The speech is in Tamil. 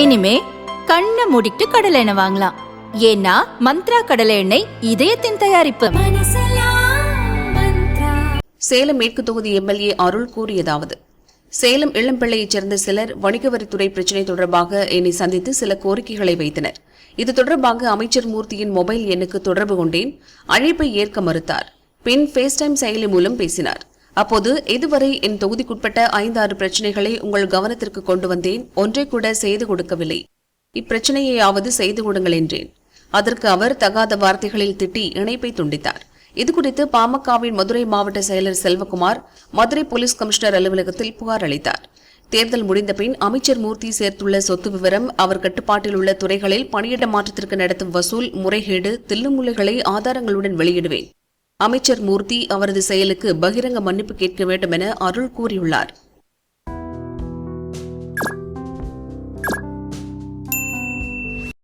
இனிமே கண்ணை மூடிட்டு கடலை எண்ணெய் வாங்கலாம். ஏன்னா மந்த்ரா கடலை எண்ணெய் இதயத்தின் தயாரிப்பு. சேலம் மேற்கு தொகுதி எம்எல்ஏ அருள் கூறியதாவது சேலம் இளம்பிள்ளையைச் சேர்ந்த சிலர் வணிக வரித்துறை பிரச்சினை தொடர்பாக என்னை சந்தித்து சில கோரிக்கைகளை வைத்தனர். இது தொடர்பாக அமைச்சர் மூர்த்தியின் மொபைல் எண்ணுக்கு தொடர்பு கொண்டேன். அழைப்பை ஏற்க மறுத்தார். பின் ஃபேஸ் டைம் செயலி மூலம் பேசினார். அப்போது இதுவரை என் தொகுதிக்குட்பட்ட ஐந்தாறு பிரச்சனைகளை உங்கள் கவனத்திற்கு கொண்டு வந்தேன். ஒன்றை கூட செய்து கொடுக்கவில்லை. இப்பிரச்சனையையாவது செய்து கொடுங்கள் என்றேன். அதற்கு அவர் தகாத வார்த்தைகளில் திட்டி இணைப்பை துண்டித்தார். இதுகுறித்து பாமகவின் மதுரை மாவட்ட செயலர் செல்வகுமார் மதுரை போலீஸ் கமிஷனர் அலுவலகத்தில் புகார் அளித்தார். தேர்தல் முடிந்த பின் அமைச்சர் மூர்த்தி சேர்த்துள்ள சொத்து விவரம் அவர் கட்டுப்பாட்டில் உள்ள துறைகளில் பணியிட மாற்றத்திற்கு நடத்தும் வசூல் முறைகேடு தில்லுமுல்லைகளை ஆதாரங்களுடன் வெளியிடுவேன். அமைச்சர் மூர்த்தி அவரது செயலுக்கு பகிரங்க மன்னிப்பு கேட்க வேண்டும் என அருள் கூறியுள்ளார்.